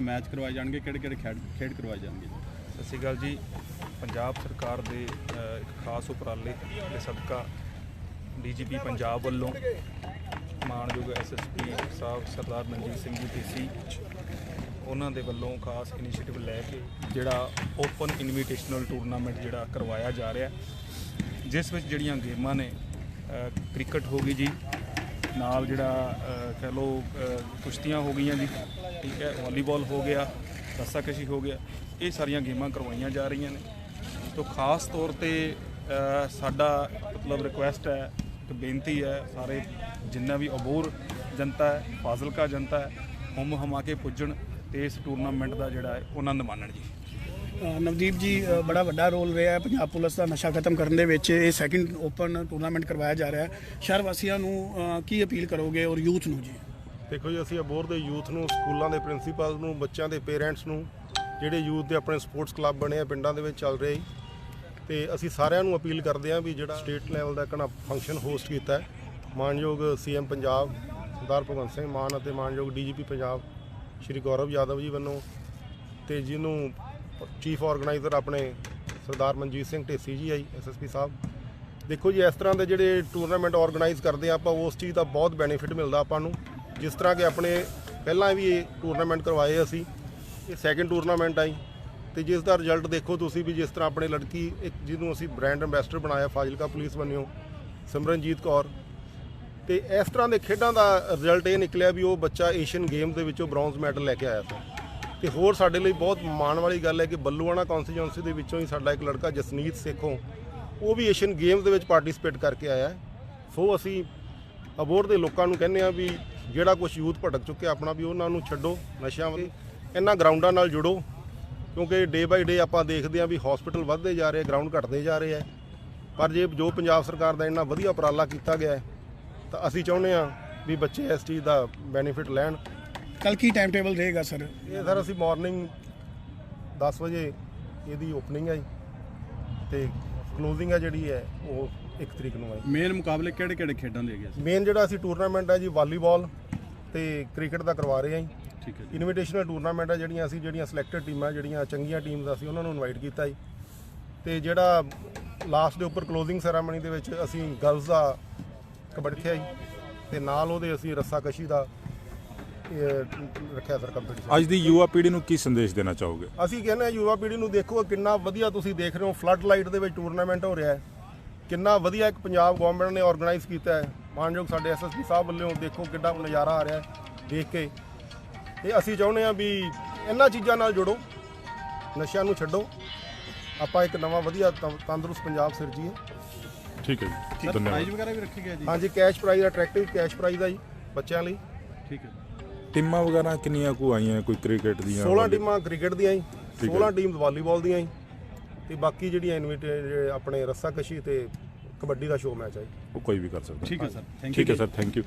ਆ ਮੈਚ ਕਰਵਾਏ ਜਾਣਗੇ ਕਿਹੜੇ ਕਿਹੜੇ ਖੇਡ ਖੇਡ ਕਰਵਾਏ ਜਾਣਗੇ ਸਤਿ ਸ਼੍ਰੀ ਅਕਾਲ ਜੀ। ਪੰਜਾਬ ਸਰਕਾਰ ਦੇ ਇੱਕ ਖਾਸ ਉਪਰਾਲੇ ਦੇ ਸਦਕਾ ਡੀਜੀਪੀ ਪੰਜਾਬ ਵੱਲੋਂ ਮਾਨਯੋਗ ਐਸਐਸਪੀ ਸਾਹਿਬ ਸਰਦਾਰ ਮਨਜੀਤ ਸਿੰਘ ਜੀ ਢੀਸੀ ਉਹਨਾਂ ਦੇ ਵੱਲੋਂ ਖਾਸ ਇਨੀਸ਼ੀਏਟਿਵ ਲੈ ਕੇ ਜਿਹੜਾ ਓਪਨ ਇਨਵੀਟੇਸ਼ਨਲ ਟੂਰਨਾਮੈਂਟ ਜਿਹੜਾ ਕਰਵਾਇਆ ਜਾ ਰਿਹਾ ਜਿਸ ਵਿੱਚ ਜਿਹੜੀਆਂ ਗੇਮਾਂ ਨੇ ਕ੍ਰਿਕਟ ਹੋ ਗਈ ਜੀ ਨਾਲ ਜਿਹੜਾ ਅ, ਕਹਿ ਲਓ ਕੁਸ਼ਤੀਆਂ ਹੋ ਗਈਆਂ ਜੀ ਠੀਕ ਹੈ ਵਾਲੀਬਾਲ ਹੋ ਗਿਆ ਰੱਸਾਕਸ਼ੀ ਹੋ ਗਿਆ ਇਹ ਸਾਰੀਆਂ ਗੇਮਾਂ ਕਰਵਾਈਆਂ ਜਾ ਰਹੀਆਂ ਨੇ। ਤੋਂ ਖਾਸ ਤੌਰ ਤੇ ਸਾਡਾ ਮਤਲਬ ਰਿਕੁਐਸਟ ਹੈ ਇੱਕ ਬੇਨਤੀ ਹੈ ਸਾਰੇ ਜਿੰਨਾ ਵੀ ਅਬੋਰ ਜਨਤਾ ਹੈ ਫਾਜ਼ਿਲਕਾ ਜਨਤਾ ਹੈ ਹੁਮ ਹਮਾ ਕੇ ਪੁੱਜਣ ਤੇ ਇਸ ਟੂਰਨਾਮੈਂਟ ਦਾ ਜਿਹੜਾ ਹੈ ਉਹ ਆਨੰਦ ਮਾਣਨ ਜੀ। ਨਵਦੀਪ ਜੀ ਬੜਾ ਵੱਡਾ ਰੋਲ ਰਿਹਾ ਹੈ ਪੰਜਾਬ ਪੁਲਿਸ ਦਾ ਨਸ਼ਾ ਖਤਮ ਕਰਨ ਦੇ ਵਿੱਚ। ਇਹ ਸੈਕਿੰਡ ਓਪਨ ਟੂਰਨਾਮੈਂਟ ਕਰਵਾਇਆ ਜਾ ਰਿਹਾ ਹੈ। ਸ਼ਹਿਰ ਵਾਸੀਆਂ ਨੂੰ ਕੀ ਅਪੀਲ ਕਰੋਗੇ ਔਰ ਯੂਥ ਨੂੰ ਜੀ? ਦੇਖੋ ਜੀ, ਅਸੀਂ ਅਬੋਰ ਦੇ ਯੂਥ ਨੂੰ, ਸਕੂਲਾਂ ਦੇ ਪ੍ਰਿੰਸੀਪਲ ਨੂੰ, ਬੱਚਿਆਂ ਦੇ ਪੇਰੈਂਟਸ ਨੂੰ, ਜਿਹੜੇ ਯੂਥ ਦੇ ਆਪਣੇ ਸਪੋਰਟਸ ਕਲੱਬ ਬਣੇ ਆ, ਪਿੰਡਾਂ ਦੇ ਵਿੱਚ ਚੱਲ ਰਹੇ ਜੀ ਤੇ ਅਸੀਂ ਸਾਰਿਆਂ ਨੂੰ ਅਪੀਲ ਕਰਦੇ ਹਾਂ ਵੀ ਜਿਹੜਾ ਸਟੇਟ ਲੈਵਲ ਦਾ ਕਣਾ ਫੰਕਸ਼ਨ ਹੋਸਟ ਕੀਤਾ ਹੈ, ਮਾਨਯੋਗ ਸੀਐਮ ਪੰਜਾਬ, ਸਰਦਾਰ ਭਗਵੰਤ ਸਿੰਘ ਮਾਨ ਅਤੇ ਮਾਨਯੋਗ ਡੀਜੀਪੀ ਪੰਜਾਬ, ਸ਼੍ਰੀ ਗੌਰਵ ਯਾਦਵ ਜੀ ਵੱਲੋਂ ਤੇ ਜਿਹਨੂੰ ਚੀਫ ਆਰਗੇਨਾਈਜ਼ਰ ਆਪਣੇ ਸਰਦਾਰ ਮਨਜੀਤ ਸਿੰਘ ਢੇਸੀ ਜੀ ਆਈ ਐਸਐਸਪੀ ਸਾਹਿਬ। ਦੇਖੋ ਜੀ, ਇਸ ਤਰ੍ਹਾਂ ਦੇ ਜਿਹੜੇ ਟੂਰਨਾਮੈਂਟ ਆਰਗੇਨਾਈਜ਼ ਕਰਦੇ ਆ, ਆਪਾਂ ਉਸ ਚੀਜ਼ ਦਾ ਬਹੁਤ ਬੈਨੀਫਿਟ ਮਿਲਦਾ ਆਪਾਂ ਨੂੰ। ਜਿਸ ਤਰ੍ਹਾਂ ਕਿ ਆਪਣੇ ਪਹਿਲਾਂ ਵੀ ਇਹ ਟੂਰਨਾਮੈਂਟ ਕਰਵਾਏ ਅਸੀਂ, ਇਹ ਸੈਕਿੰਡ ਟੂਰਨਾਮੈਂਟ ਆਈ ਤੇ ਜਿਸ ਦਾ ਰਿਜ਼ਲਟ ਦੇਖੋ ਤੁਸੀਂ ਵੀ ਜਿਸ ਤਰ੍ਹਾਂ ਆਪਣੇ ਲੜਕੀ, ਇੱਕ ਜਿਹਨੂੰ ਅਸੀਂ ਬ੍ਰਾਂਡ ਐਂਬੈਸਡਰ ਬਣਾਇਆ, ਫਾਜ਼ਿਲਕਾ ਪੁਲਿਸ ਵੱਲੋਂ, ਸਿਮਰਨਜੀਤ ਕੌਰ। ਤੇ ਇਸ ਤਰ੍ਹਾਂ ਦੇ ਖੇਡਾਂ ਦਾ ਰਿਜ਼ਲਟ ਇਹ ਨਿਕਲਿਆ ਵੀ ਉਹ ਬੱਚਾ ਏਸ਼ੀਅਨ ਗੇਮ ਦੇ ਵਿੱਚੋਂ ਬ੍ਰੌਂਜ਼ ਮੈਡਲ ਲੈ ਕੇ ਆਇਆ ਸੀ। ਤੇ ਹੋਰ ਸਾਡੇ ਲਈ ਬਹੁਤ ਮਾਣ ਵਾਲੀ ਗੱਲ ਹੈ ਕਿ ਬੱਲੂਆਣਾ ਕੌਂਸਟੀਚੁਐਂਸੀ ਦੇ ਵਿੱਚੋਂ ਹੀ ਸਾਡਾ ਇੱਕ ਲੜਕਾ ਜਸਨੀਤ ਸੇਖੋਂ, ਉਹ ਵੀ ਏਸ਼ੀਅਨ ਗੇਮਸ ਦੇ ਵਿੱਚ ਪਾਰਟਿਸਿਪੇਟ ਕਰਕੇ ਆਇਆ ਸੋ ਅਸੀਂ ਅਬੋਰ ਦੇ ਲੋਕਾਂ ਨੂੰ ਕਹਿੰਦੇ ਆ ਵੀ ਜਿਹੜਾ ਕੁਝ ਯੂਥ ਭਟਕ ਚੁੱਕਿਆ ਆਪਣਾ ਵੀ ਉਹਨਾਂ ਨੂੰ ਛੱਡੋ, ਨਸ਼ਿਆਂ ਵੱਲ, ਇਹਨਾਂ ਗਰਾਊਂਡਾਂ ਨਾਲ ਜੁੜੋ, ਕਿਉਂਕਿ ਡੇ ਬਾਈ ਡੇ ਆਪਾਂ ਦੇਖਦੇ ਆ ਵੀ ਹਸਪੀਟਲ ਵੱਧਦੇ ਜਾ ਰਹੇ ਗਰਾਊਂਡ ਘਟਦੇ ਜਾ ਰਹੇ ਆ ਪਰ ਜੇ ਜੋ ਪੰਜਾਬ ਸਰਕਾਰ ਦਾ ਇੰਨਾ ਵਧੀਆ ਉਪਰਾਲਾ ਕੀਤਾ ਗਿਆ ਤਾਂ ਅਸੀਂ ਚਾਹੁੰਦੇ ਆ ਵੀ ਬੱਚੇ ਇਸ ਚੀਜ਼ ਦਾ ਬੈਨੀਫਿਟ ਲੈਣ। ਕੱਲ ਕੀ ਟਾਈਮ ਟੇਬਲ ਰਹੇਗਾ ਸਰ ਇਹ ਸਰ ਅਸੀਂ ਮਾਰਨਿੰਗ 10 ਵਜੇ ਇਹਦੀ ਓਪਨਿੰਗ ਹੈ ਜੀ ਤੇ ਕਲੋਜ਼ਿੰਗ ਹੈ ਜਿਹੜੀ ਹੈ ਉਹ 1 ਤਰੀਕ ਨੂੰ ਹੈ ਮੇਨ ਮੁਕਾਬਲੇ ਕਿਹੜੇ ਕਿਹੜੇ ਖੇਡਾਂ ਦੇ ਸੀ ਮੇਨ ਜਿਹੜਾ ਅਸੀਂ ਟੂਰਨਾਮੈਂਟ ਹੈ ਜੀ ਵਾਲੀਬਾਲ ਤੇ ਕ੍ਰਿਕਟ ਦਾ ਕਰਵਾ ਰਹੇ ਹਾਂ ਜੀ। ਠੀਕ ਹੈ ਜੀ। ਇਨਵੀਟੇਸ਼ਨਲ ਟੂਰਨਾਮੈਂਟ ਹੈ ਜਿਹੜੀਆਂ ਅਸੀਂ ਜਿਹੜੀਆਂ ਸਿਲੈਕਟਡ ਟੀਮਾਂ ਜਿਹੜੀਆਂ ਚੰਗੀਆਂ ਟੀਮਸ ਅਸੀਂ ਉਹਨਾਂ ਨੂੰ ਇਨਵਾਈਟ ਕੀਤਾ ਜੀ। ਤੇ ਜਿਹੜਾ ਲਾਸਟ ਦੇ ਉੱਪਰ ਕਲੋਜ਼ਿੰਗ ਸੈਰਾਮਨੀ ਦੇ ਵਿੱਚ ਅਸੀਂ ਗਰਲਸ ਦਾ ਕਬੱਡੀ ਰੱਖਿਆ ਜੀ। ਤੇ ਨਾਲ ਉਹਦੇ ਅਸੀਂ ਰੱਸਾਕਸ਼ੀ ਦਾ ਰੱਖਿਆ ਸਰ ਕੰਪੀਟੀਸ਼ਨ ਅੱਜ ਦੀ ਯੁਵਾ ਪੀੜ੍ਹੀ ਨੂੰ ਕੀ ਸੰਦੇਸ਼ ਦੇਣਾ ਚਾਹੋਗੇ? ਅਸੀਂ ਕਹਿੰਦੇ ਹਾਂ ਯੁਵਾ ਪੀੜ੍ਹੀ ਨੂੰ ਦੇਖੋ ਕਿੰਨਾ ਵਧੀਆ ਤੁਸੀਂ ਦੇਖ ਰਹੇ ਹੋ ਫਲੱਡ ਲਾਈਟ ਦੇ ਵਿੱਚ ਟੂਰਨਾਮੈਂਟ ਹੋ ਰਿਹਾ ਹੈ। ਕਿੰਨਾ ਵਧੀਆ ਇੱਕ ਪੰਜਾਬ ਗਵਰਨਮੈਂਟ ਨੇ ਆਰਗੇਨਾਈਜ਼ ਕੀਤਾ ਹੈ। ਮਾਨਯੋਗ ਸਾਡੇ ਐਸਐਸਪੀ ਸਾਹਿਬ ਵੱਲੋਂ ਦੇਖੋ ਕਿੰਨਾ ਨਜ਼ਾਰਾ ਆ ਰਿਹਾ ਹੈ ਦੇਖ ਕੇ। ਤੇ ਅਸੀਂ ਚਾਹੁੰਦੇ ਹਾਂ ਵੀ ਇਹਨਾਂ ਚੀਜ਼ਾਂ ਨਾਲ ਜੁੜੋ ਨਸ਼ਿਆਂ ਨੂੰ ਛੱਡੋ। ਆਪਾਂ ਇੱਕ ਨਵਾਂ ਵਧੀਆ ਤੰ- ਤੰਦਰੁਸਤ ਪੰਜਾਬ ਸਿਰਜੀਏ। ਠੀਕ ਹੈ ਜੀ ਧੰਨਵਾਦ। ਪ੍ਰਾਈਜ਼ ਵਗੈਰਾ ਵੀ ਰੱਖੇ ਗਏ ਜੀ? ਹਾਂਜੀ cash prize attractive cash prize ਆ ਜੀ ਬੱਚਿਆਂ ਲਈ। ਠੀਕ ਹੈ ਟੀਮਾਂ ਵਗੈਰਾ ਕਿੰਨੀਆਂ ਕੁ ਆਈਆਂ ਕੋਈ ਕ੍ਰਿਕਟ ਦੀਆਂ 16 ਟੀਮਾਂ ਕ੍ਰਿਕਟ ਦੀਆਂ ਹੈ। 16 ਟੀਮਸ ਵਾਲੀਬਾਲ ਦੀਆਂ ਜੀ ਤੇ ਬਾਕੀ ਜਿਹੜੀਆਂ ਇਨਵੀਟੇ ਆਪਣੇ ਰੱਸਾਕਸ਼ੀ ਤੇ ਕਬੱਡੀ ਦਾ ਸ਼ੋਅ ਮੈਚ ਹੈ ਉਹ ਕੋਈ ਵੀ ਕਰ ਸਕਦਾ। ਠੀਕ ਹੈ ਸਰ ਥੈਂਕ ਯੂ ਠੀਕ ਹੈ ਸਰ ਥੈਂਕ ਯੂ